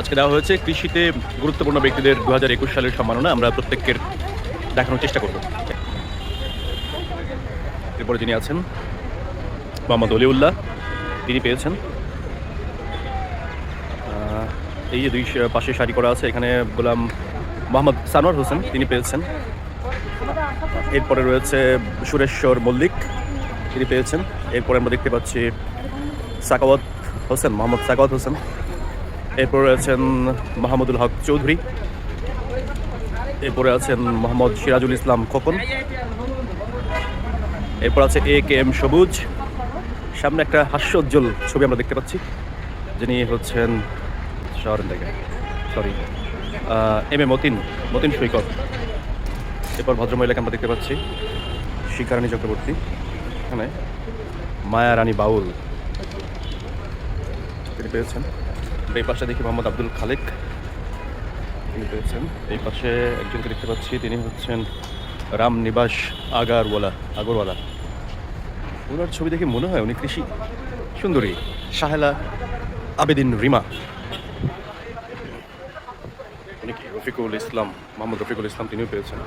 আজকে দেওয়া হয়েছে। কৃষিতে গুরুত্বপূর্ণ ব্যক্তিদের দু হাজার একুশ সালের সম্মাননা আমরা প্রত্যেকের দেখানোর চেষ্টা করব। এরপরে যিনি আছেন, মোহাম্মদ অলিউল্লাহ, তিনি পেয়েছেন। এই যে দুই পাশে শাড়ি করা আছে, এখানে গোলাম মোহাম্মদ সানোয়ার হোসেন, তিনি পেয়েছেন। এরপরে রয়েছে সুরেশ্বর মল্লিক, তিনি পেয়েছেন। এরপরে আমরা দেখতে পাচ্ছি সাকাওয়াত হোসেন, মোহাম্মদ সাকাওয়াত হোসেন। এরপর আছেন মাহমুদুল হক চৌধুরী। এরপরে আছেন মোহাম্মদ সিরাজুল ইসলাম খোকন। এরপর আছে এ কে এম সবুজ। সামনে একটা হাস্যোজ্জ্বল ছবি আমরা দেখতে পাচ্ছি, যিনি হচ্ছেন শহরের থেকে sorry M A Matin Matin Saikat. এরপর ভদ্রমহিলাকে আমরা দেখতে পাচ্ছি শিকারানী চক্রবর্তী, এখানে মায়া রানী বাউল। তিনি পেয়েছেন। এই পাশে দেখি মোহাম্মদ আব্দুল খালেক। তিনি পেয়েছেন এই পাশে একজনকে দেখতে পাচ্ছি, তিনি হচ্ছেন রাম নিবাস আগারওয়ালা, আগরওয়ালা। ওনার ছবি দেখে মনে হয় উনি কৃষি। সুন্দরী সাহেলা আবেদিন রিমা। উনি কি, রফিকুল ইসলাম, মোহাম্মদ রফিকুল ইসলাম তিনিও পেয়েছেন।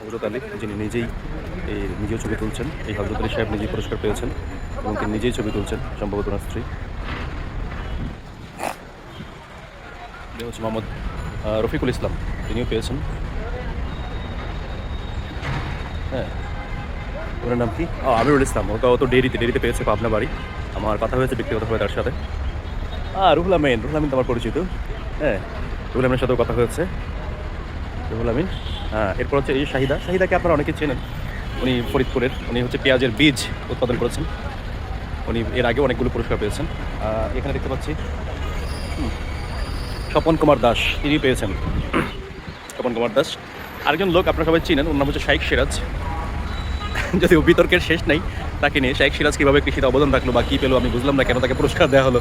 হজরত আলী, যিনি নিজেই এই নিজেও ছবি তুলছেন, এই হজরত আলী সাহেব নিজেই পুরস্কার পেয়েছেন এবং তিনি নিজেই ছবি তুলছেন, সম্ভবত ওনার স্ত্রী। হচ্ছে মোহাম্মদ রফিকুল ইসলাম, তিনিও পেয়েছেন। হ্যাঁ। ওনার নাম কি? আমিরুল ইসলাম, ওটা অত ডেরিতে ডেরিতে পেয়েছে পাবনা বাড়ি। আমার কথা হয়েছে ব্যক্তিগতভাবে তার সাথে। আর রুহুল আমিন রুহুল আমিন তো আমার পরিচিত। হ্যাঁ রুহুল আমিনের সাথেও কথা হয়েছে। রুহুল আমিন এরপর হচ্ছে এই শাহিদা। শাহিদাকে আপনারা অনেকে চেনেন। উনি ফরিদপুরের, উনি হচ্ছে পেঁয়াজের বীজ উৎপাদন করেছেন। উনি এর আগে অনেকগুলো পুরস্কার পেয়েছেন। এখানে দেখতে পাচ্ছি স্বপন কুমার দাস তিনি পেয়েছেন। স্বপন কুমার দাস। আরেকজন লোক আপনারা সবাই চিনেন, ওর নাম হচ্ছে শাইক সিরাজ। যদিও বিতর্কের শেষ নাই, তাকে নিয়ে শাইক সিরাজ কীভাবে কৃষিতে অবদান রাখল বা কী পেল আমি বুঝলাম না, কেন তাকে পুরস্কার দেওয়া হলো।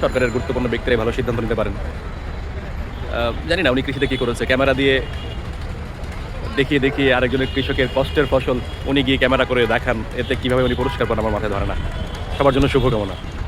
সরকারের গুরুত্বপূর্ণ ব্যক্তিরাই ভালো সিদ্ধান্ত নিতে পারেন। জানি না উনি কৃষিতে কী করেছে। ক্যামেরা দিয়ে দেখিয়ে দেখিয়ে আরেকজনের কৃষকের কষ্টের ফসল উনি গিয়ে ক্যামেরা করে দেখান। এতে কীভাবে উনি পুরস্কার পান আমার মাথায় ধরে না। সবার জন্য শুভকামনা।